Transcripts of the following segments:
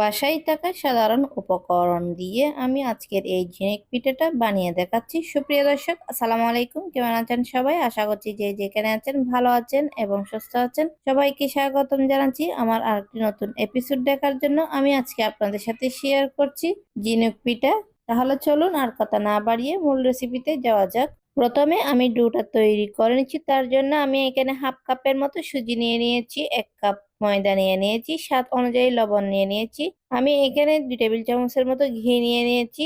বাসায় থাকা সাধারণ উপকরণ দিয়ে আমি আজকের এই ঝিনুক পিঠাটা বানিয়ে দেখাচ্ছি। সুপ্রিয় দর্শক, আসসালামু আলাইকুম। কেমন আছেন সবাই? আশা করছি যে যেখানে আছেন ভালো আছেন এবং সুস্থ আছেন। সবাইকে স্বাগতম জানাচ্ছি আমার আরেকটি নতুন এপিসোড দেখার জন্য। আমি আজকে আপনাদের সাথে শেয়ার করছি ঝিনুক পিঠা। তাহলে চলুন আর কথা না বাড়িয়ে মূল রেসিপিতে যাওয়া যাক। প্রথমে আমি ডোটা তৈরি করে নিচ্ছি, তার জন্য আমি এখানে হাফ কাপের মতো সুজি নিয়ে নিয়েছি, এক কাপ ময়দা নিয়ে নিয়েছি, স্বাদ অনুযায়ী লবণ নিয়ে নিয়েছি, আমি এখানে দুই টেবিল চামচের মতো ঘি নিয়ে নিয়েছি,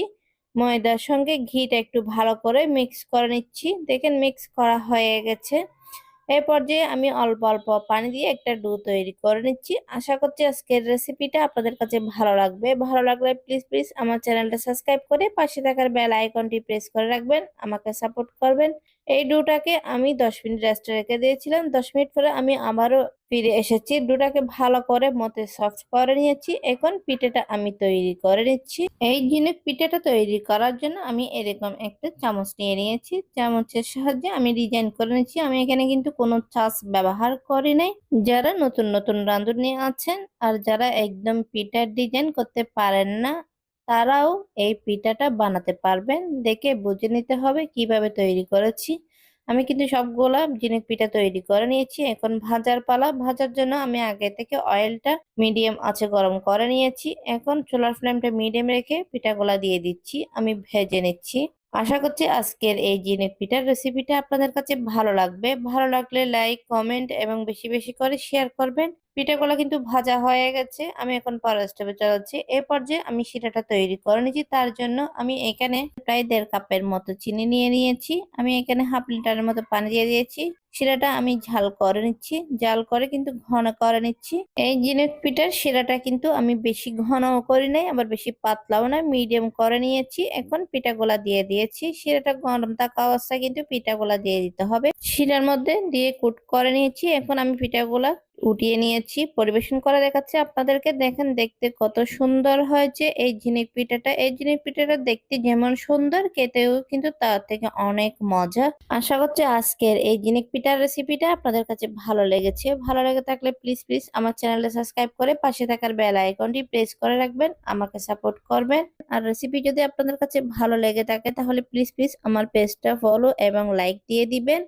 ময়দার সঙ্গে ঘিটা একটু ভালো করে মিক্স করে নিচ্ছি, দেখেন মিক্স করা হয়ে গেছে। এই পর্যায়ে আমি অল্প অল্প পানি দিয়ে একটা ডু তৈরি করে নিচ্ছি। আশা করছি আজকের রেসিপিটা আপনাদের কাছে ভালো লাগবে। ভালো লাগলে প্লিজ প্লিজ আমার চ্যানেলটা সাবস্ক্রাইব করে পাশে থাকার বেল আইকনটি প্রেস করে রাখবেন। আমাকে সাপোর্ট করবেন। এই ডোটাকে আমি দশ মিনিট রেস্টে রেখে দিয়েছিলাম। দশ মিনিট পরে আমি আবারও ফিরে এসেছি। ডোটাকে ভালো করে মতে সফট করে নিয়েছি। এখন পিঠেটা আমি তৈরি করে নিচ্ছি। এই ঝিনুক পিঠেটা তৈরি করার জন্য আমি এরকম একটা চামচ নিয়ে নিয়েছি। চামচের সাহায্যে আমি ডিজাইন করে নিচ্ছি আমি এখানে কিন্তু কোনো চাষ ব্যবহার করি নাই। যারা নতুন নতুন রাঁধুনি আছেন আর যারা একদম পিঠার ডিজাইন করতে পারেন না তারাও এই পিঠাটা বানাতে পারবেন। দেখে বুঝে নিতে হবে কীভাবে তৈরি করেছি। আমি কিন্তু সবগুলা জিনিস পিঠা তৈরি করে নিয়েছি। এখন ভাজার পালা, ভাজার জন্য আমি আগে থেকে অয়েলটা মিডিয়াম আছে গরম করে নিয়েছি। এখন চুলার ফ্লেমটা মিডিয়াম রেখে পিঠাগুলা দিয়ে দিচ্ছি, আমি ভেজে নিচ্ছি। আশা করছি আজকের এই জিনিস পিঠার রেসিপিটা আপনাদের কাছে ভালো লাগবে। ভালো লাগলে লাইক কমেন্ট এবং বেশি বেশি করে শেয়ার করবেন। পিঠাগুলো কিন্তু ভাজা হয়ে গেছে। আমি এখন পরের স্টেপে চালাচ্ছি এ পর্যায়ে আমি শিরাটা তৈরি করে নিয়েছি। তার জন্য আমি এখানে প্রায় দেড় কাপের মতো চিনি নিয়ে নিয়েছি। আমি এখানে হাফ লিটারের মতো পানি দিয়ে দিয়েছি। শিরাটা আমি ঝাল করে নিচ্ছি। জাল করে কিন্তু ঘন করে নিচ্ছি। এই জিনিস পিঠার শিরাটা কিন্তু আমি বেশি ঘন করি নাই, আবার বেশি পাতলাও না মিডিয়াম করে নিয়েছি। এখন পিঠাগুলা দিয়ে দিয়েছি। শিরাটা গরম থাকা অবস্থায় কিন্তু পিঠাগুলা দিয়ে দিতে হবে। শিরার মধ্যে দিয়ে কুট করে নিয়েছি। এখন আমি পিঠাগুলা উঠিয়ে নিয়েছি। পরিবেশন করে দেখাচ্ছি আপনাদেরকে। দেখেন, দেখতে কত সুন্দর হয়েছে এই ঝিনুক পিঠাটা। এই ঝিনুক পিঠাটা দেখতে যেমন সুন্দর, খেতেও কিন্তু তার থেকে অনেক মজা। আশা করছি আজকের এই ঝিনুক পিঠার রেসিপিটা আপনাদের কাছে ভালো লেগেছে। ভালো লেগে থাকলে প্লিজ প্লিজ আমার চ্যানেলটা সাবস্ক্রাইব করে পাশে থাকার বেল আইকনটি প্রেস করে রাখবেন, আমাকে সাপোর্ট করবেন। আর রেসিপি যদি আপনাদের কাছে ভালো লেগে থাকে তাহলে প্লিজ প্লিজ আমার পেজটা ফলো এবং লাইক দিয়ে দিবেন।